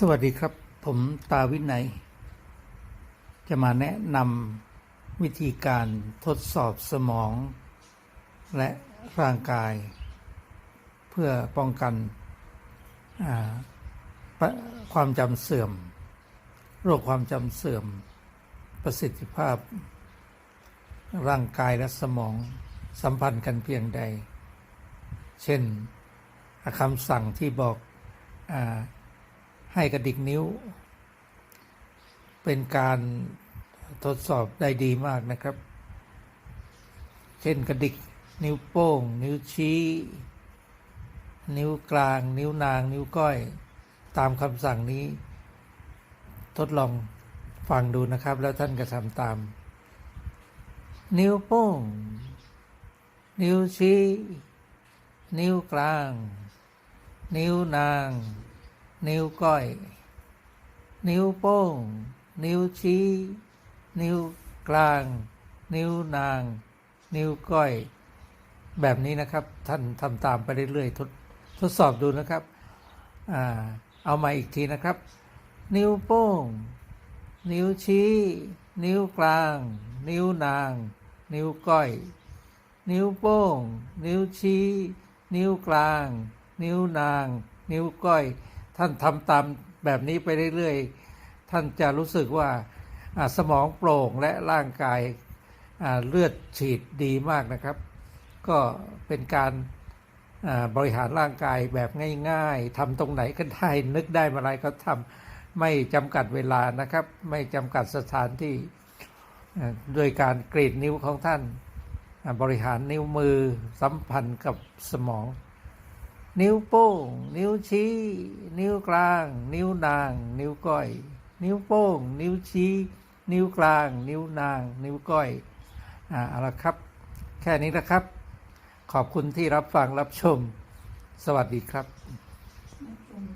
สวัสดีครับ ผมตาวินัย จะมาแนะนำวิธีการทดสอบสมอง และร่างกาย เพื่อป้องกันความจำเสื่อม โรคความจำเสื่อม ประสิทธิภาพ ร่างกายและสมองสัมพันธ์กันเพียงใด เช่นคำสั่งที่บอกอ ให้กระดิกนิ้ว เป็นการทดสอบได้ดีมากนะครับ เช่นกระดิกนิ้วโป้ง นิ้วชี้ นิ้วกลาง นิ้วนาง นิ้วก้อย ตามคำสั่งนี้ ทดลองฟังดูนะครับ แล้วท่านก็ทำตาม นิ้วโป้ง นิ้วชี้ นิ้วกลาง นิ้วนาง นิ้วก้อย นิ้วโป้ง นิ้วชี้ นิ้วกลาง นิ้วนาง นิ้วก้อย แบบนี้นะครับ ท่านทำตามไปเรื่อยๆทดทดสอบดูนะครับอ่าเอามาอีกทีนะครับ นิ้วโป้ง นิ้วชี้ นิ้วกลาง นิ้วนาง นิ้วก้อย นิ้วโป้ง นิ้วชี้ นิ้วกลาง นิ้วนาง นิ้วก้อย ท่านทำตามแบบนี้ไปเรื่อยๆ ท่านจะรู้สึกว่าสมองโปร่งและร่างกายเลือดฉีดดีมากนะครับ ก็เป็นการบริหารร่างกายแบบง่าย ๆทำตรงไหนก็ได้นึกได้เมื่อไรก็ทำไม่จำกัดเวลานะครับ ไม่จำกัดสถานที่ด้วยการกรีดนิ้วของท่านบริหารนิ้วมือสัมพันธ์กับสมอง นิ้วโป้ง นิ้วชี้ นิ้วกลาง นิ้วนาง นิ้วก้อย นิ้วโป้ง นิ้วชี้ นิ้วกลาง นิ้วนาง นิ้วก้อยอ่าเอาละครับ แค่นี้นะครับ ขอบคุณที่รับฟังรับชม สวัสดีครับ